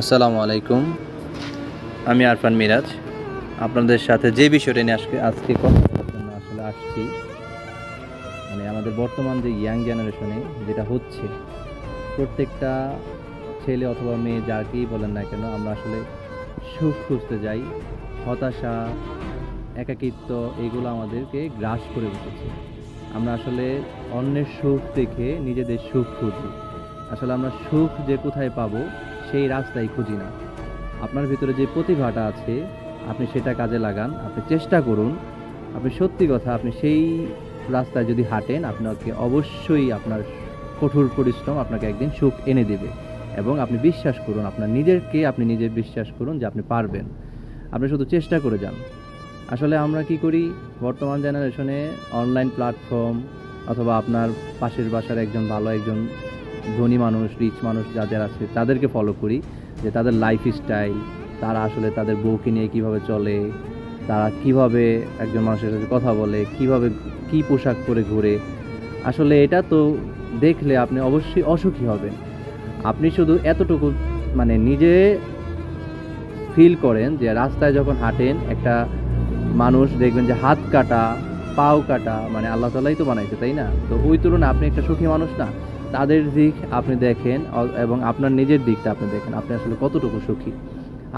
আসসালামু আলাইকুম। আমি আরফান মিরাজ। আপনাদের সাথে যে বিষয়টা নিয়ে আজকে আজকে কথা বলার জন্য আসলে আসছি মানে আমাদের বর্তমান যে ইয়াং জেনারেশনে যেটা হচ্ছে, প্রত্যেকটা ছেলে অথবা মেয়ে যাকেই বলেন না কেন, আমরা আসলে সুখ খুঁজতে যাই, হতাশা, একাকিত্ব, এগুলো আমাদেরকে গ্রাস করে উঠেছে। আমরা আসলে অন্যের সুখ দেখে নিজেদের সুখ খুঁজি। আসলে আমরা সুখ যে কোথায় পাবো সেই রাস্তাই খুঁজি না। আপনার ভিতরে যে প্রতিভাটা আছে, আপনি সেটা কাজে লাগান, আপনি চেষ্টা করুন। আপনি সত্যি কথা, আপনি সেই রাস্তায় যদি হাঁটেন, আপনাকে অবশ্যই আপনার কঠোর পরিশ্রম আপনাকে একদিন সুখ এনে দেবে এবং আপনি বিশ্বাস করুন, আপনার নিজেরকে আপনি নিজে বিশ্বাস করুন যে আপনি পারবেন। আপনি শুধু চেষ্টা করে যান। আসলে আমরা কি করি? বর্তমান জেনারেশনে অনলাইন প্ল্যাটফর্ম অথবা আপনার পাশের বাসার একজন ভালো একজন ধনী মানুষ রিচ মানুষ যাদের আছে, তাদেরকে ফলো করি, যে তাদের লাইফ স্টাইল তারা আসলে তাদের বউকে নিয়ে কীভাবে চলে, তারা কীভাবে একজন মানুষের সাথে কথা বলে, কীভাবে কি পোশাক পরে ঘুরে। আসলে এটা তো দেখলে আপনি অবশ্যই অসুখী হবেন। আপনি শুধু এতটুকু মানে নিজে ফিল করেন যে রাস্তায় যখন হাঁটেন, একটা মানুষ দেখবেন যে হাত কাটা, পাও কাটা মানে আল্লাহ তালাই তো বানাইছে, তাই না? তো ওই তুলনায় আপনি একটা সুখী মানুষ না। তাদের দিক আপনি দেখেন এবং আপনার নিজের দিকটা আপনি দেখেন, আপনি আসলে কতটুকু সুখী।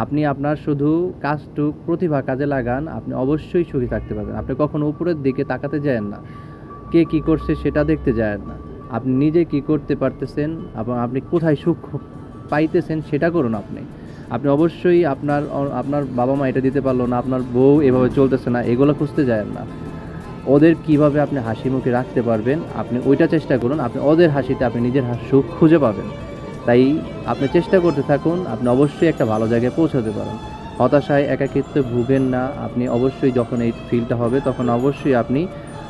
আপনি আপনার শুধু কাজটুক প্রতিভা কাজে লাগান, আপনি অবশ্যই সুখী থাকতে পারবেন। আপনি কখনো উপরের দিকে তাকাতে যায়েন না। কে কি করছে সেটা দেখতে যায়েন না। আপনি নিজে কি করতে পারতেছেন এবং আপনি কোথায় সুখ পাইতেছেন সেটা করুন আপনি। আপনি অবশ্যই আপনার আপনার বাবা মা এটা দিতে পারল না, আপনার বউ এভাবে চলতেছে না, এগুলো খুঁজতে যায়েন না। ওদের কীভাবে আপনি হাসি মুখে রাখতে পারবেন, আপনি ওইটা চেষ্টা করুন, আপনি ওদের হাসিতে আপনি নিজের হাস- সুখ খুঁজে পাবেন। তাই আপনি চেষ্টা করতে থাকুন, আপনি অবশ্যই একটা ভালো জায়গায় পৌঁছাতে পারেন। হতাশায় একাকিত্বে ভুগেন না, আপনি অবশ্যই যখন এই ফিলটা হবে, তখন অবশ্যই আপনি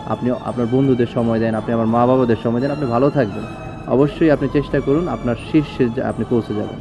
আপনি আপনার বন্ধুদের সময় দেন, আপনি আমার মা বাবাদের সময় দেন, আপনি ভালো থাকবেন। অবশ্যই আপনি চেষ্টা করুন, আপনার শীর্ষে আপনি পৌঁছে যাবেন।